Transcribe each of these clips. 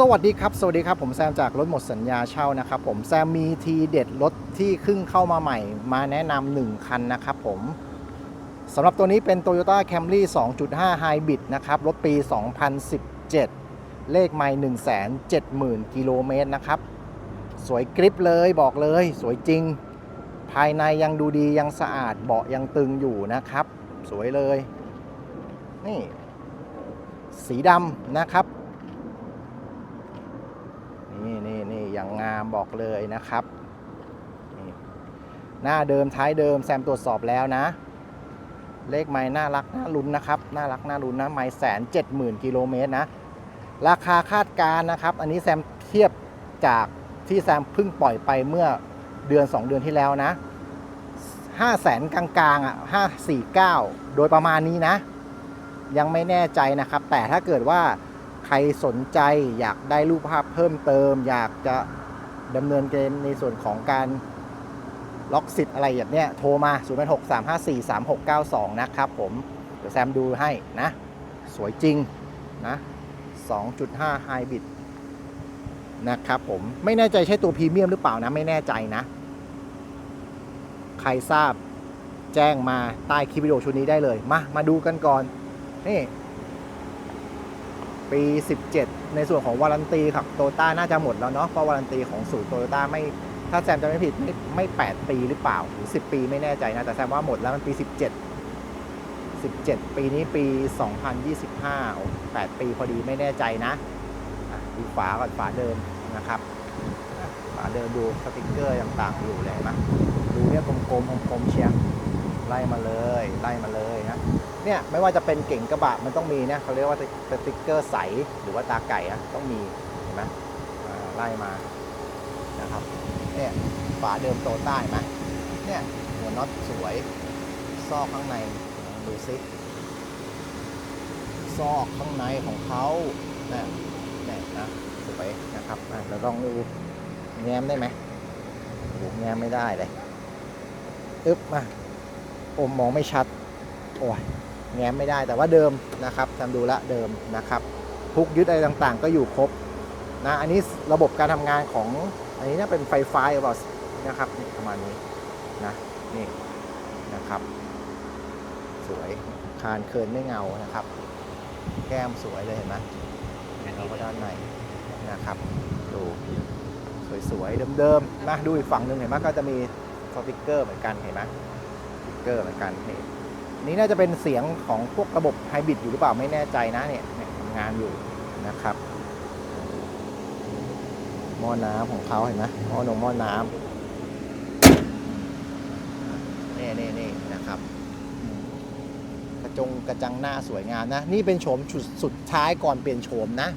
สวัสดีครับ สวัสดีครับ ผมแซมจากรถหมดสัญญาเช่านะครับผมแซมมีทีเด็ดรถที่เพิ่งเข้ามาใหม่ มาแนะนำหนึ่งคันนะครับผมสำหรับตัวนี้เป็น Toyota Camry 2.5 Hybrid นะครับ รถปี 2017 เลขไม่170,000 กิโลเมตรนะครับ สวยกริปเลยบอกเลย สวยจริง ภายในยังดูดียังสะอาดเบาะยังตึงอยู่นะครับ สวยเลย นี่ สีดำนะครับ นี่นี่นี่อย่ามบอกเลยนะครับหน้าเดิมท้ายเดิมแซมตรวจสอบแล้วนะ เลขไม้น่ารักน่าลุ้นนะครับน่ารักน่าลุ้นนะไม้แสนเจ็ดหมื่นกิโลเมตรนะราคาคาดการนะครับ อันนี้แซมเทียบจากที่แซมเพิ่งปล่อยไปเมื่อเดือน 2 เดือนที่แล้วนะ5 0 0แสนกลางๆอะ549โดยประมาณนี้นะ ยังไม่แน่ใจนะครับ แต่ถ้าเกิดว่าใครสนใจอยากได้รูปภาพเพิ่มเติม อยากจะ ดำเนินเกมในส่วนของการล็อกสิทธิ์อะไรอย่างเนี้ยโทรมา 0863543692 นะครับผม เดี๋ยวแซมดูให้นะ สวยจริงนะ2.5 Hybrid นะครับผม ไม่แน่ใจใช่ตัวพรีเมียมหรือเปล่านะ ไม่แน่ใจนะ ใครทราบแจ้งมาใต้คลิปวิดีโอชุดนี้ได้เลย มา มาดูกันก่อน นี่ ปี 17 ในส่วนของวารันตีครับโตต้าน่าจะหมดแล้วเนาะเพราะวารันตีของสูตรโตโยต้าไม่ถ้าแซมจำไม่ผิดไม่ไม่8ปีหรือเปล่าหรือ10ปีไม่แน่ใจนะ แต่แซมว่าหมดแล้วมันปี17 17ปีนี้ปี2025โอ้8ปีพอดีไม่แน่ใจนะดูฝาก่อนฝาเดิมนะครับฝาเดิมดูสติกเกอร์ต่างๆอยู่เลยนะดูเนี่ยกลมๆคมๆเชียง ไล่มาเลยไล่มาเลยนะเนี่ยไม่ว่าจะเป็นเก่งกระบะมันต้องมีนะเขาเรียกว่าสติ๊กเกอร์ใสหรือว่าตาไก่อะต้องมีเห็นไหมไล่มานะครับเนี่ยฝาเดิมโตใต้ไหมเนี่ยหัวน็อตสวยซอกข้างในดูซิซอกข้างในของเขาเนี่ยเนี่ยนะสวยนะครับเราลองดูแง้มได้ไหมโอ้แง้มไม่ได้เลยอึ๊บมา โอมมองไม่ชัด โอ้ยแง้มไม่ได้แต่ว่าเดิมนะครับทำดูละเดิมนะครับพุกยึดอะไรต่างๆ ก็อยู่ครบนะอันนี้ระบบการทำงานของอันนี้น่าเป็นไฟฟ้าหรือเปล่านะครับนี่ประมาณนี้นะนี่นะครับ สวยคานเคินไม่เงานะครับ แก้มสวยเลยเห็นไหมเราก็ด้านในนะครับดูสวยๆเดิมๆนะดูอีกฝั่งหนึ่งเห็นไหมก็จะมีสติกเกอร์เหมือนกันเห็นไหม เกอร์เหมือนกันนี่นี่น่าจะเป็นเสียงของพวกระบบไฮบริดอยู่หรือเปล่าไม่แน่ใจนะเนี่ยทำงานอยู่นะครับหม้อน้ำของเขาเห็นไหมหม้อนงหม้อน้ำนี่นี่นี่นะครับกระจงกระจังหน้าสวยงามนะ นี่เป็นโฉมชุดสุดท้ายก่อนเปลี่ยนโฉมนะ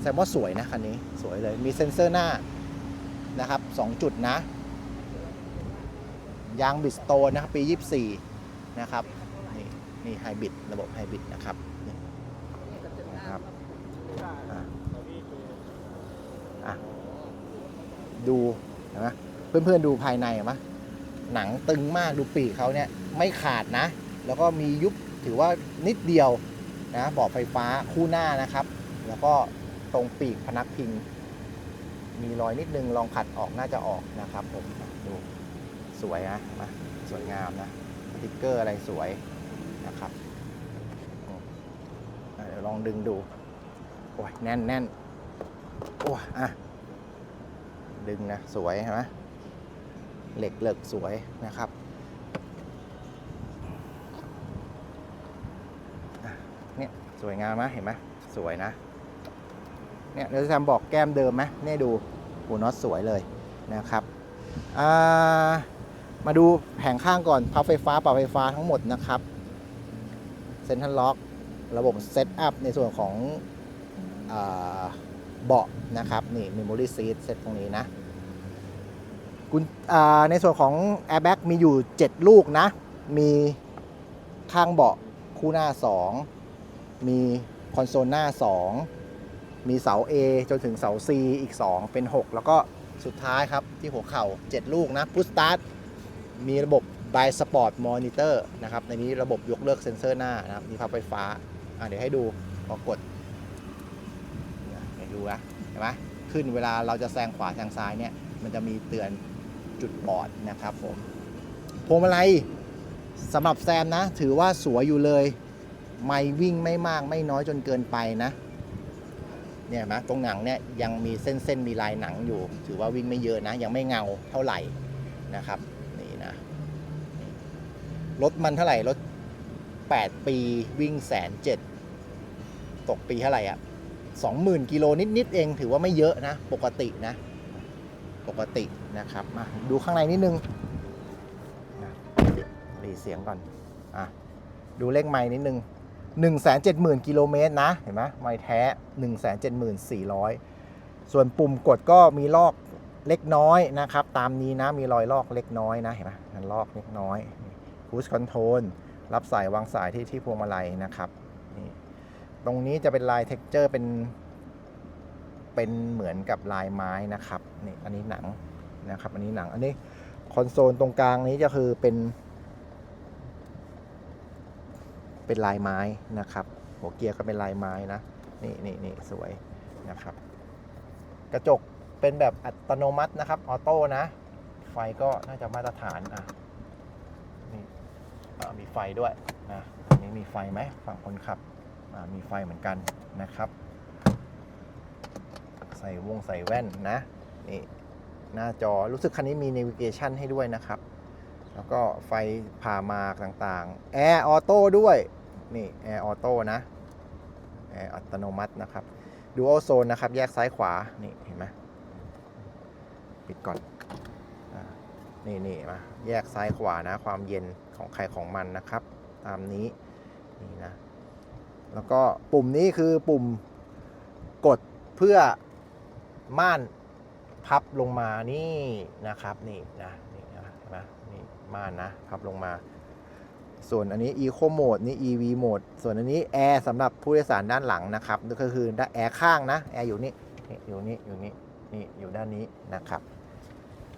แสดงว่าสวยนะคันนี้สวยเลยมีเซ็นเซอร์หน้านะครับสองจุดนะ ยางบิดสโตนนะครับปี 24 นะครับนี่นี่ไฮบริดระบบไฮบริดนะครับนี่นะครับอะอะดูนไหมเพื่อนๆดูภายในเห็นไหมหนังตึงมากดูปีกเขาเนี่ยไม่ขาดนะ แล้วก็มียุบถือว่านิดเดียวนะบาะไฟฟ้าคู่หน้านะครับ แล้วก็ตรงปีกพนักพิง มีรอยนิดนึงลองขัดออกน่าจะออกนะครับผม สวยนะเห็นไหมสวยงามนะสติ๊กเกอร์อะไรสวยนะครับเดี๋ยวลองดึงดู โอ้ยแน่นแน่นโอ้ยอะ ดึงนะ สวยเห็นไหมเหล็กเหล็กสวยนะครับเนี่ยสวยงามไหมเห็นไหมสวยนะ เนี่ยเดี๋ยวจะบอกแก้มเดิมไหมเนี่ยดูหัวน็อตสวยเลยนะครับอ่า มาดูแผงข้างก่อนพับไฟฟ้าปรับไฟฟ้าทั้งหมดนะครับเซ็นทรัลล็อกระบบเซตอัพในส่วนของเบาะนะครับนี่เมมโมรี่ซีทเซตตรงนี้นะกุญในส่วนของ Airbag มีอยู่ 7 ลูกนะ มีข้างเบาะคู่หน้า 2 มีคอนโซลหน้า 2 มีเสา A จนถึงเสา C อีก 2 เป็น 6 แล้วก็สุดท้ายครับที่หัวเข่า 7 ลูกนะพุชสตาร์ท มีระบบ by Sport Monitor นะครับ ในนี้ระบบยกเลิกเซ็นเซอร์หน้านะครับ มีพับไฟฟ้า อะเดี๋ยวให้ดูพอกดเนี่ยเห็นดูนะเห็นไหมขึ้นเวลาเราจะแซงขวาแซงซ้ายเนี่ย มันจะมีเตือนจุดบอดนะครับผมพวงมาลัยสำหรับแซมนะ ถือว่าสวยอยู่เลย ไม่วิ่งไม่มากไม่น้อยจนเกินไปนะ เนี่ยเห็นไหมตรงหนังเนี่ยยังมีเส้นเส้นมีลายหนังอยู่ ถือว่าวิ่งไม่เยอะนะ ยังไม่เงาเท่าไหร่นะครับ รถมันเท่าไหร่ รถ 8 ปีวิ่งแสนเจ็ดตกปีเท่าไหร่อะ20,000 กิโลนิด ๆ เองถือว่าไม่เยอะนะ ปกตินะ ปกตินะครับมาดูข้างในนิดนึงรีเสียงก่อนอะดูเลขไม้นิดนึง 170,000 กิโลเมตรนะ เห็นไหมไม้แท้ 174,400 ส่วนปุ่มกดก็มีลอกเล็กน้อยนะครับ ตามนี้นะมีรอยลอกเล็กน้อยนะ เห็นไหมมันลอกเล็กน้อย พุชคอนโทรลรับสายวางสายที่ที่พวงมาลัยนะครับนี่ตรงนี้จะเป็นลายเท็กเจอร์เป็น เป็นเหมือนกับลายไม้นะครับนี่อันนี้หนังนะครับ อันนี้หนังอันนี้คอนโซลตรงกลางนี้จะคือเป็น เป็นลายไม้นะครับ หัวเกียร์ก็เป็นลายไม้นะนี่นี่นี่สวยนะครับ กระจกเป็นแบบอัตโนมัตินะครับออโต้นะ ไฟก็น่าจะมาตรฐานอะ มีไฟด้วยนะอันนี้มีไฟไหมฝั่งคนขับมีไฟเหมือนกันนะครับ ใส่วงใส่แว่นนะนี่หน้าจอรู้สึกคันนี้มี navigation ให้ด้วยนะครับ แล้วก็ไฟผ่ามากต่างๆแอร์ออโต้ด้วยนี่แอร์ออโต้นะแอร์อัตโนมัตินะครับดูโอโซนนะครับ แยกซ้ายขวา นี่ เห็นไหมปิดก่อน นี่นี่มาแยกซ้ายขวานะความเย็นของใครของมันนะครับ ตามนี้นี่นะแล้วก็ปุ่มนี้คือปุ่มกดเพื่อม่านพับลงมานี่นะครับนี่นะนี่นะเห็นไหมนี่ม่านนะพับลงมา ส่วนอันนี้ Eco Mode นี่ EV Mode ส่วนอันนี้แอร์สำหรับผู้โดยสารด้านหลังนะครับก็คือด้านแอร์ข้างนะแอร์อยู่นี่นี่อยู่นี่อยู่นี่นี่อยู่ด้านนี้นะครับ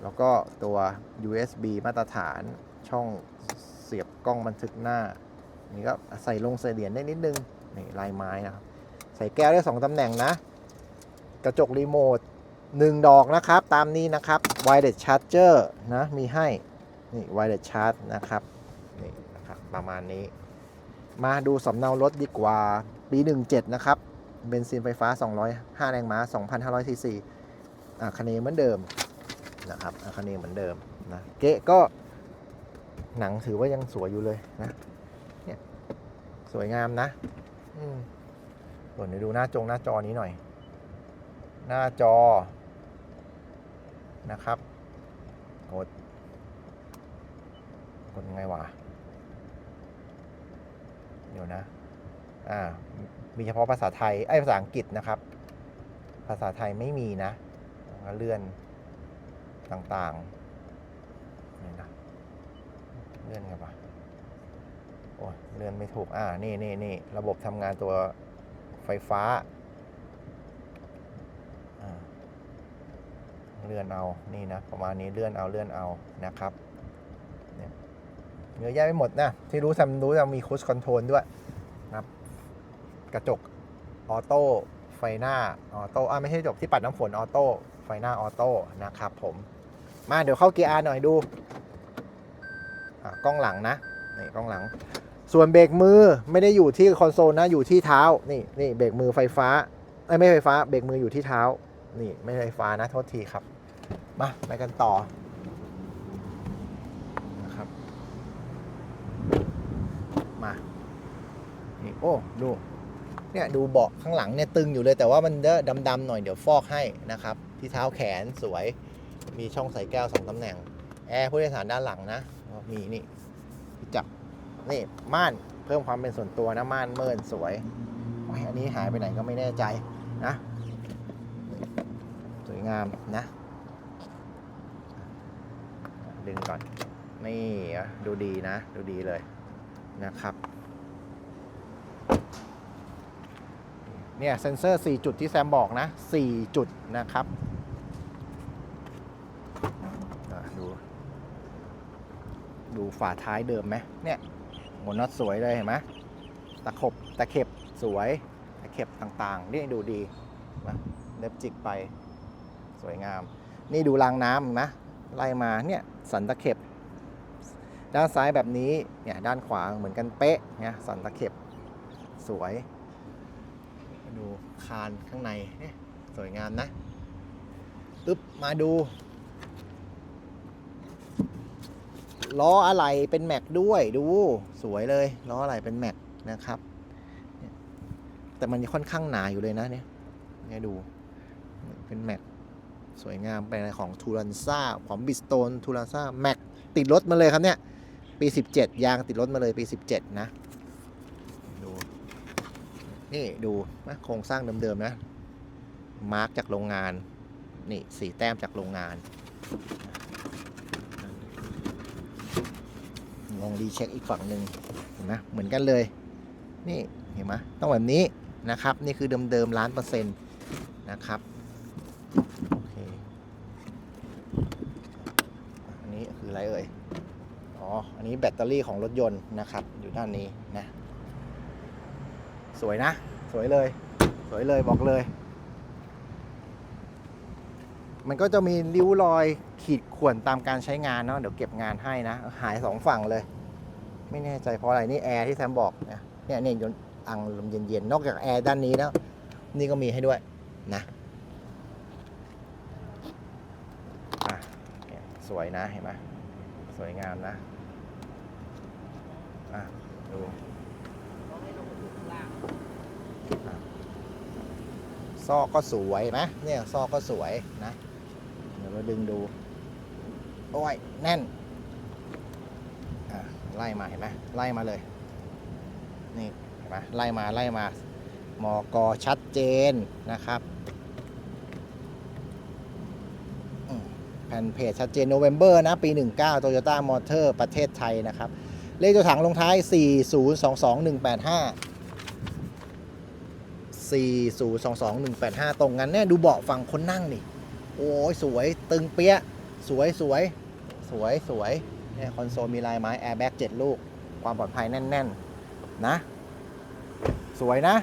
แล้วก็ตัว USB มาตรฐานช่องเสียบกล้องบันทึกหน้า นี่ก็ใส่ลงใส่เหรียญได้นิดนึง นี่ลายไม้นะครับ ใส่แก้วได้ 2ตำแหน่งนะ กระจกรีโมท 1 ดอกนะครับ ตามนี้นะครับ wireless charger นะ มีให้ นี่ wireless charge นะครับ นี่นะครับ ประมาณนี้ มาดูสำเนารถดีกว่า ปี 17 นะครับ เบนซินไฟฟ้า 205 แรงม้า 2,500ซีซีอะคันนี้เหมือนเดิม นะครับอะคันนี้เหมือนเดิมนะเกะก็หนังถือว่ายังสวยอยู่เลยนะเนี่ยสวยงามนะอืมเดี๋ยวดูหน้าจงหน้าจอนี้หน่อย หน้าจอนะครับกดกดยังไงวะเดี๋ยวนะอ่ามีเฉพาะภาษาไทยไอ้ภาษาอังกฤษนะครับ ภาษาไทยไม่มีนะเลื่อน ต่างๆ นี่นะเลื่อนไงวะโอ้เลื่อนไม่ถูก อ่า นี่นี่นี่ระบบทำงานตัวไฟฟ้า เลื่อนเอา นี่นะ ประมาณนี้เลื่อนเอาเลื่อนเอานะครับเนี่ยเยอะแยะไปหมดนะ ที่รู้ทำรู้จะมีคูชคอนโทรลด้วยนะครับกระจกออโต้ไฟหน้าออโต้อ่าไม่ใช่กระจกที่ปัดน้ำฝนออโต้ไฟหน้าออโต้นะครับผม มาเดี๋ยวเข้าเกียร์ R หน่อยดูอะกล้องหลังนะนี่กล้องหลัง ส่วนเบรกมือไม่ได้อยู่ที่คอนโซลนะอยู่ที่เท้านี่นี่เบรกมือไฟฟ้าเอ้ไม่ไฟฟ้าเบรกมืออยู่ที่เท้า นี่ไม่ไฟฟ้านะโทษทีครับ มาไปกันต่อนะครับมานี่โอ้ดูเนี่ยดูเบาะข้างหลังเนี่ยตึงอยู่เลยแต่ว่ามันเดอะดำๆหน่อยเดี๋ยวฟอกให้นะครับ ที่เท้าแขนสวย มีช่องใส่แก้วสองตำแหน่ง แอร์ผู้โดยสารด้านหลังนะ มีนี่จับนี่ม่านเพิ่มความเป็นส่วนตัวนะม่านเมินสวยอันนี้หายไปไหนก็ไม่แน่ใจนะ สวยงามนะ ดึงก่อน นี่ดูดีนะ ดูดีเลยนะครับเนี่ยเซนเซอร์ 4 จุดที่แซมบอกนะ 4 จุดนะครับอะดู ดูฝาท้ายเดิมไหมเนี่ยหมวน็อตสวยเลยเห็นไหมตะขบตะเข็บสวยแอเข็บต่างๆ นี่ดูดีนะเล็บจิกไปสวยงาม นี่ดูรางน้ำนไหมไล่มาเนี่ยสันตะเข็บ ด้านซ้ายแบบนี้เนี่ยด้านขวาเหมือนกันเป๊ะเนี่ยสันตะเข็บสวย ดูคานข้างในเนี่ยสวยงามนะปึ๊บมาดู ล้ออะไรเป็นแม็กด้วยดูสวยเลยล้ออะไรเป็นแม็กนะครับแต่มันค่อนข้างหนาอยู่เลยนะเนี่ยเนี่ยดูเป็นแม็กสวยงามเป็นอะไรของทูรันซ่าของบิสโตนทูรันซ่าแม็กติดรถมาเลยครับเนี่ยปี 17 ยางติดรถมาเลยปี 17 นะดูนี่ดูนะโครงสร้างเดิมๆนะมาร์กจากโรงงานนี่สีแต้มจากโรงงาน ลองรีเช็คอีกฝั่งหนึ่งเห็นไหมเหมือนกันเลย นี่เห็นไหมต้องแบบนี้นะครับ นี่คือเดิมๆล้านเปอร์เซ็นต์นะครับโอเคอันนี้คืออะไรเอ่ยอ๋ออันนี้แบตเตอรี่ของรถยนต์นะครับ อยู่ด้านนี้นะ สวยนะ สวยเลย สวยเลยบอกเลย มันก็จะมีริ้วรอยขีดข่วนตามการใช้งานเนาะเดี๋ยวเก็บงานให้นะ หายสองฝั่งเลย ไม่แน่ใจเพราะอะไรนี่แอร์ที่แซมบอกนะเนี่ยเนี่ยยนต์อังลมเย็นๆ นอกจากแอร์ด้านนี้แล้ว นี่ก็มีให้ด้วยนะสวยนะเห็นไหมสวยงามนะอะดูซอกก็สวยไหมเนี่ยซอกก็สวยนะ เราดึงดู โอ้ย แน่นไล่มาเห็นไหมไล่มาเลย นี่เห็นไหมไล่มาไล่มา มอกอชัดเจนนะครับแผ่นเพจชัดเจนโนเวม ber นะ ปี 19 Toyota Motor ประเทศไทยนะครับ เลขตัวถังลงท้าย 4022185 4022185 ตรงกันเนี่ยดูเบาะฝั่งคนนั่งดิ โอ้ยสวยตึงเปี้ย สวยสวยสวยสวยเนี่ยคอนโซลมีลายไม้แอร์แบ็ก7ลูก ความปลอดภัยแน่น ๆ นะ สวยนะ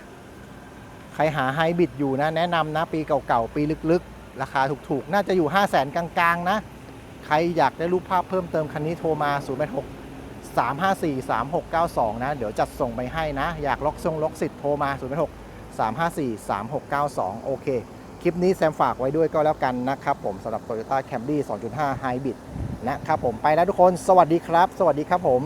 ใครหาไฮบริดอยู่นะ แนะนำนะ ปีเก่าๆ ปีลึกๆ ราคาถูกๆ น่าจะอยู่ 5 0 0แสนกลางๆ นะ ใครอยากได้รูปภาพเพิ่มเติมคันนี้โทรมา 0 8 6 3 5 4 3 6 9 2 นะ เดี๋ยวจัดส่งไปให้นะ อยากล็อกทรงล็อกสิทธิ์โทรมา 0 8 6 3 5 4 3 6 9 2 โอเค คลิปนี้แซมฝากไว้ด้วยก็แล้วกันนะครับผมสำหรับ Toyota Camry 2.5 Hybrid นะครับผมไปแล้วทุกคน สวัสดีครับ สวัสดีครับผม